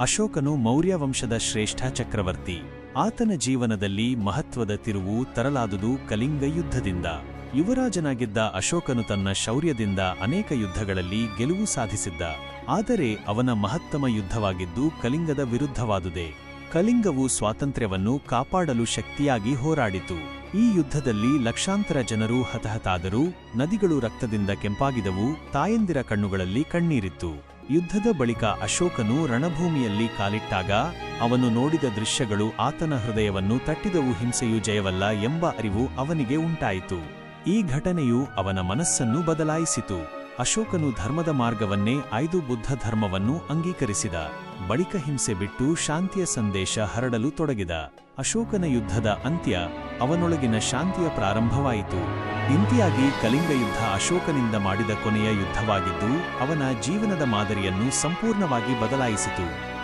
ಅಶೋಕನು ಮೌರ್ಯ ವಂಶದ ಶ್ರೇಷ್ಠ ಚಕ್ರವರ್ತಿ. ಆತನ ಜೀವನದಲ್ಲಿ ಮಹತ್ವದ ತಿರುವು ತರಲಾದುದು ಕಲಿಂಗ ಯುದ್ಧದಿಂದ. ಯುವರಾಜನಾಗಿದ್ದ ಅಶೋಕನು ತನ್ನ ಶೌರ್ಯದಿಂದ ಅನೇಕ ಯುದ್ಧಗಳಲ್ಲಿ ಗೆಲುವು ಸಾಧಿಸಿದ್ದ. ಆದರೆ ಅವನ ಮಹತ್ತಮ ಯುದ್ಧವಾಗಿದ್ದು ಕಲಿಂಗದ ವಿರುದ್ಧವಾದುದೆ. ಕಲಿಂಗವು ಸ್ವಾತಂತ್ರ್ಯವನ್ನು ಕಾಪಾಡಲು ಶಕ್ತಿಯಾಗಿ ಹೋರಾಡಿತು. ಈ ಯುದ್ಧದಲ್ಲಿ ಲಕ್ಷಾಂತರ ಜನರು ಹತಹತಾದರೂ, ನದಿಗಳು ರಕ್ತದಿಂದ ಕೆಂಪಾಗಿದವು, ತಾಯಂದಿರ ಕಣ್ಣುಗಳಲ್ಲಿ ಕಣ್ಣೀರಿತ್ತು. ಯುದ್ಧದ ಬಳಿಕ ಅಶೋಕನು ರಣಭೂಮಿಯಲ್ಲಿ ಕಾಲಿಟ್ಟಾಗ ಅವನು ನೋಡಿದ ದೃಶ್ಯಗಳು ಆತನ ಹೃದಯವನ್ನು ತಟ್ಟಿದವು ಹಿಂಸೆಯು ಜಯವಲ್ಲ ಎಂಬ ಅರಿವು ಅವನಿಗೆ ಉಂಟಾಯಿತು. ಈ ಘಟನೆಯು ಅವನ ಮನಸ್ಸನ್ನು ಬದಲಾಯಿಸಿತು. ಅಶೋಕನು ಧರ್ಮದ ಮಾರ್ಗವನ್ನೇ ಐದು ಬುದ್ಧ ಧರ್ಮವನ್ನು ಅಂಗೀಕರಿಸಿದ. ಬಳಿಕ ಹಿಂಸೆ ಬಿಟ್ಟು ಶಾಂತಿಯ ಸಂದೇಶ ಹರಡಲು ತೊಡಗಿದ. ಅಶೋಕನ ಯುದ್ಧದ ಅಂತ್ಯ ಅವನೊಳಗಿನ ಶಾಂತಿಯ ಪ್ರಾರಂಭವಾಯಿತು. ಇಂತಿಯಾಗಿ ಕಲಿಂಗ ಯುದ್ಧ ಅಶೋಕನಿಂದ ಮಾಡಿದ ಕೊನೆಯ ಯುದ್ಧವಾಗಿದ್ದು, ಅವನ ಜೀವನದ ಮಾದರಿಯನ್ನು ಸಂಪೂರ್ಣವಾಗಿ ಬದಲಾಯಿಸಿತು.